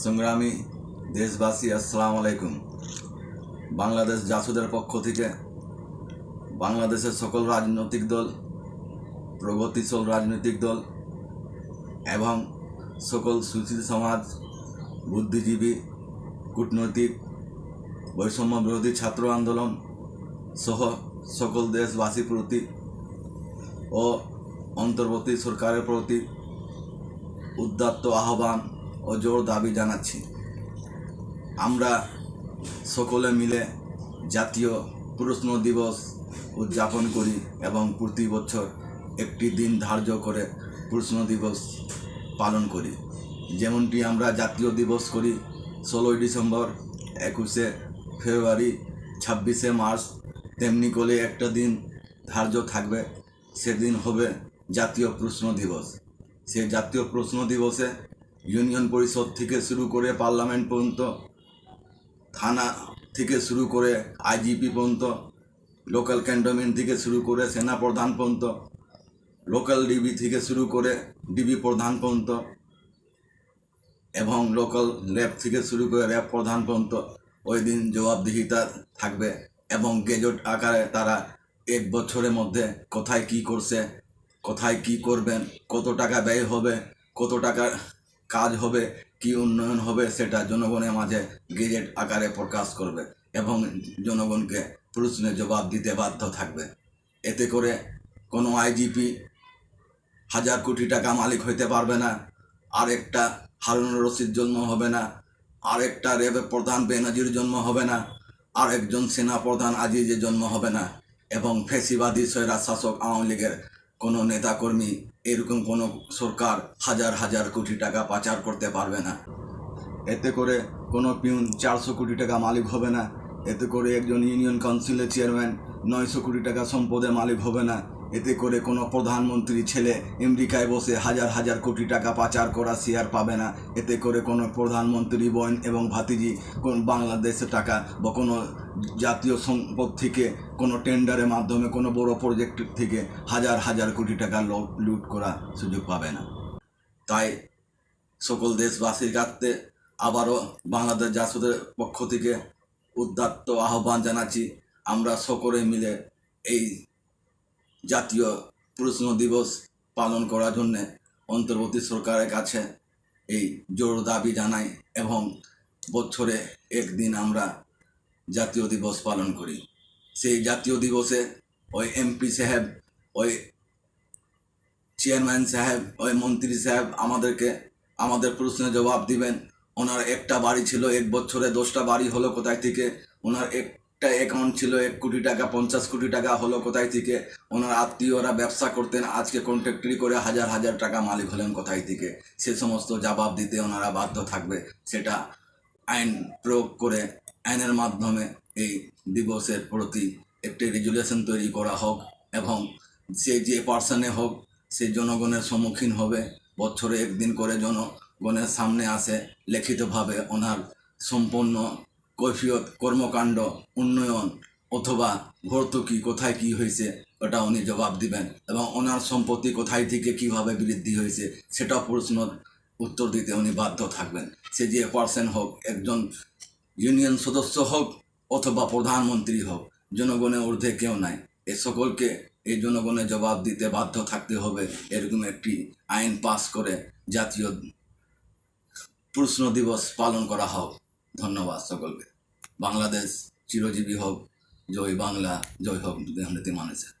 সংগ্রামী দেশবাসী, আসসালাম আলাইকুম। বাংলাদেশ জাসুদের পক্ষ থেকে বাংলাদেশের সকল রাজনৈতিক দল, প্রগতিশীল রাজনৈতিক দল এবং সকল সুশীল সমাজ, বুদ্ধিজীবী, কূটনৈতিক বৈষম্য বিরোধী ছাত্র আন্দোলন সহ সকল দেশবাসীর প্রতি ও অন্তর্বর্তী সরকারের প্রতি উদ্যাত্ত আহ্বান ও জোর দাবি জানাচ্ছি। আমরা সকলে মিলে জাতীয় প্রশ্ন দিবস উদযাপন করি এবং প্রতি বছর একটি দিন ধার্য করে প্রশ্ন দিবস পালন করি। যেমনটি আমরা জাতীয় দিবস করি ষোলোই ডিসেম্বর, একুশে ফেব্রুয়ারি, ছাব্বিশে মার্চ, তেমনি করে একটা দিন ধার্য থাকবে, সেদিন হবে জাতীয় প্রশ্ন দিবস। সে জাতীয় প্রশ্ন দিবসে ইউনিয়ন পরিষদ থেকে শুরু করে পার্লামেন্ট পর্যন্ত, থানা থেকে শুরু করে আইজিপি পর্যন্ত, লোকাল ক্যান্টনমেন্ট থেকে শুরু করে সেনা প্রধান পর্যন্ত, লোকাল ডিবি থেকে শুরু করে ডিবি প্রধান পর্যন্ত এবং লোকাল র্যাব থেকে শুরু করে র্যাব প্রধান পর্যন্ত ওই দিন জবাবদিহিতা থাকবে এবং গেজট আকারে তারা এক বছরের মধ্যে কোথায় কি করছে, কোথায় কি করবেন, কত টাকা ব্যয় হবে, কত টাকা কাজ হবে, কি উন্নয়ন হবে সেটা জনগণের মাঝে গেজেট আকারে প্রকাশ করবে এবং জনগণকে প্রশ্নের জবাব দিতে বাধ্য থাকবে। এতে করে কোনো আইজিপি হাজার কোটি টাকা মালিক হইতে পারবে না, আরেকটা হারুন রশিদ জন্ম হবে না, আরেকটা রেবের প্রধান বেনাজির জন্ম হবে না, আরেকজন সেনা প্রধান আজিজের জন্ম হবে না এবং ফেসিবাদী সৈরা শাসক আওয়ামী লীগের কোনো নেতাকর্মী এরকম কোনো সরকার হাজার হাজার কোটি টাকা পাচার করতে পারবে না। এতে করে কোনো পিউন চারশো কোটি টাকা মালিক হবে না। এতে করে একজন ইউনিয়ন কাউন্সিলের চেয়ারম্যান নয়শো কোটি টাকা সম্পদের মালিক হবে না। এতে করে কোনো প্রধানমন্ত্রী ছেলে আমেরিকায় বসে হাজার হাজার কোটি টাকা পাচার করা শেয়ার পাবে না। এতে করে কোনো প্রধানমন্ত্রী, বোন এবং ভাতিজি কোন বাংলাদেশের টাকা বা কোনো জাতীয় সম্পদ থেকে কোনো টেন্ডারের মাধ্যমে কোনো বড় প্রজেক্ট থেকে হাজার হাজার কোটি টাকা লুট করা সুযোগ পাবে না। তাই সকল দেশবাসীর কাছে আবারও বাংলাদেশ জাসদের পক্ষ থেকে উদ্যাত্ত আহ্বান জানাচ্ছি। আমরা সকলে মিলে এই জাতীয় প্রশ্ন দিবস পালন করার জন্য অন্তর্বর্তী সরকারের কাছে এই জোর দাবি জানাই এবং বছরে একদিন আমরা জাতীয় দিবস পালন করি। সেই জাতীয় দিবসে ওই এমপি সাহেব, ওই চেয়ারম্যান সাহেব, ওই মন্ত্রী সাহেব আমাদেরকে আমাদের প্রশ্নের জবাব দিবেন। ওনার একটা বাড়ি ছিল, এক বছরে দশটা বাড়ি হলো কোথায় থেকে? ওনার একটা অ্যাকাউন্ট ছিল, এক কোটি টাকা, পঞ্চাশ কোটি টাকা হলো কোথায় থেকে? ওনার আত্মীয়রা ব্যবসা করতেন, আজকে কন্ট্রাক্টরি করে হাজার হাজার টাকা মালিক হলেন কোথায় থেকে? সে সমস্ত জবাব দিতে ওনারা বাধ্য থাকবে। সেটা আইন প্রয়োগ করে আইনের মাধ্যমে এই দিবসের প্রতি একটি রেজুলেশন তৈরি করা হোক এবং সে যে পার্সনে হোক, সে জনগণের সম্মুখীন হবে। বছরে একদিন করে জনগণের সামনে আসে, লিখিতভাবে ওনার সম্পূর্ণ কৈফিয়ত, কর্মকাণ্ড, উন্নয়ন অথবা ভর্তুকি কোথায় কি হয়েছে, ওটা উনি জবাব দিবেন এবং ওনার সম্পত্তি কোথায় থেকে কীভাবে বৃদ্ধি হয়েছে, সেটা প্রশ্ন উত্তর দিতে উনি বাধ্য থাকবেন। সে যে পার্সন হোক, একজন ইউনিয়ন সদস্য হোক অথবা প্রধানমন্ত্রী হোক জনগণের ঊর্ধ্বে কেউ নাই। এ সকলকে এই জনগণের জবাব দিতে বাধ্য থাকতে হবে, এরকম একটি আইন পাস করে জাতীয় প্রশ্ন দিবস পালন করা হোক। ধন্যবাদ সকলকে। বাংলাদেশ চিরজীবী হোক জয় বাংলা জয় হোক দেহনীতি মানুষের